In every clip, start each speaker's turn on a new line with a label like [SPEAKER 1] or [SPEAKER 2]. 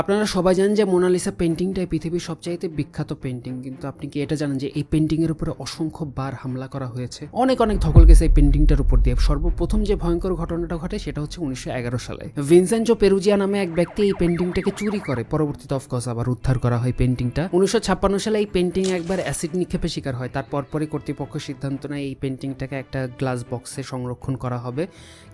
[SPEAKER 1] আপনারা সবাই জানেন যে মোনালিসা পেন্টিংটাই পৃথিবীর সবচাইতে বিখ্যাত পেন্টিং কিন্তু আপনি কি এটা জানেন যে এই পেন্টিংয়ের উপরে অসংখ্য বার হামলা করা হয়েছে? অনেক অনেক ধকল গেছে এই পেন্টিংটার উপর দিয়ে। সর্বপ্রথম যে ভয়ঙ্কর ঘটনাটা ঘটে সেটা হচ্ছে উনিশশো এগারো সালে। ভিনসেন্জো পেরুজিয়া নামে এক ব্যক্তি এই পেন্টিংটাকে চুরি করে। পরবর্তীতে অফকোর্স আবার উদ্ধার করা হয় পেন্টিংটা উনিশশো ছাপ্পান্ন সালে এই পেন্টিং একবার অ্যাসিড নিক্ষেপে শিকার হয়। তারপর পরই কর্তৃপক্ষ সিদ্ধান্ত নেয় এই পেন্টিংটাকে একটা গ্লাস বক্সে সংরক্ষণ করা হবে।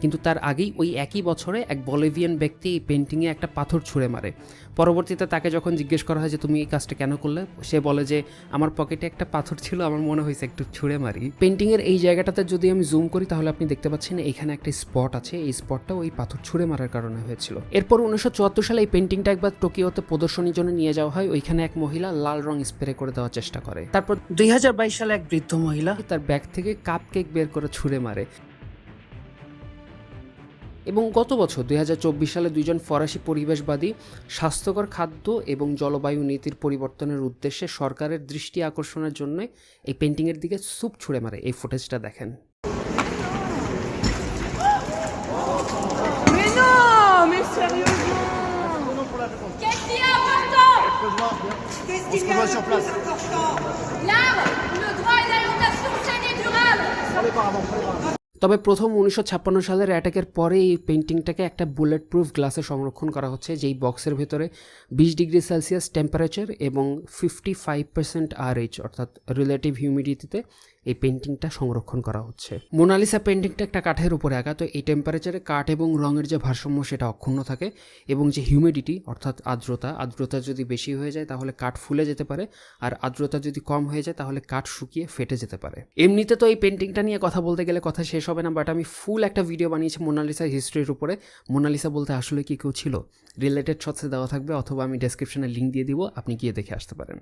[SPEAKER 1] কিন্তু তার আগেই ওই একই বছরে এক বলিভিয়ান ব্যক্তি এই পেন্টিংয়ে একটা পাথর ছুঁড়ে মারে। পরবর্তীতে তাকে যখন জিজ্ঞেস করা হয় যে, তুমি এই কাজটা কেন করলে? সে বলে যে, আমার পকেটে একটা পাথর ছিল, আমার মনে হয়েছে একটু ছুঁড়ে মারি। পেন্টিংয়ের এই জায়গাটাতে যদি আমি জুম করি, তাহলে আপনি দেখতে পাচ্ছেন এখানে একটা স্পট আছে। এই স্পটটা ওই পাথর ছুঁড়ে মারার কারণে হয়েছিল। এরপর উনিশশো চুয়াত্তর সালে এই পেন্টিংটা একবার টোকিওতে প্রদর্শনীর জন্য নিয়ে যাওয়া হয়। ওইখানে এক মহিলা লাল রং স্প্রে করে দেওয়ার চেষ্টা করে। তারপর দুই হাজার বাইশ সালে এক বৃদ্ধ মহিলা তার ব্যাগ থেকে কাপ কেক বের করে ছুঁড়ে মারে। এবং গত বছর দু হাজার চব্বিশ সালে দুইজন ফরাসি পরিবেশবাদী স্বাস্থ্যকর খাদ্য এবং জলবায়ু নীতির পরিবর্তনের উদ্দেশ্যে সরকারের দৃষ্টি আকর্ষণের জন্য এই পেন্টিংয়ের দিকে স্যুপ ছুঁড়ে মারে। এই ফুটেজটা দেখেন।
[SPEAKER 2] non Mais sérieusement
[SPEAKER 3] Qu'est-ce qui est important
[SPEAKER 4] Qu'est-ce qu'il y a sur
[SPEAKER 1] তবে প্রথম উনিশশো ছাপ্পান্ন সালের অ্যাটাকের পরে এই পেন্টিংটাকে একটা বুলেট প্রুফ গ্লাসে সংরক্ষণ করা হচ্ছে, যেই বক্সের ভেতরে বিশ ডিগ্রি সেলসিয়াস টেম্পারেচার এবং ফিফটি ফাইভ পার্সেন্ট আরএইচ, অর্থাৎ রিলেটিভ হিউমিডিটিতে এই পেন্টিংটা সংরক্ষণ করা হচ্ছে। মোনালিসা পেন্টিংটা একটা কাঠের উপরে আঁকা তো এই টেম্পারেচারে কাঠ এবং রঙের যে ভারসাম্য সেটা অক্ষুণ্ণ থাকে এবং যে হিউমিডিটি অর্থাৎ আর্দ্রতা আর্দ্রতা যদি বেশি হয়ে যায় তাহলে কাঠ ফুলে যেতে পারে, আর আর্দ্রতা যদি কম হয়ে যায় তাহলে কাঠ শুকিয়ে ফেটে যেতে পারে। এমনিতে তো এই পেন্টিংটা নিয়ে কথা বলতে গেলে কথা শেষ হবে না বাট আমি ফুল একটা ভিডিও বানিয়েছি মোনালিসার হিস্ট্রির উপরে। মোনালিসা বলতে আসলে কি কেউ ছিল? রিলেটেড শর্টসে দেওয়া থাকবে, অথবা আমি ডেসক্রিপশনে লিঙ্ক দিয়ে দিব, আপনি গিয়ে দেখে আসতে পারেন।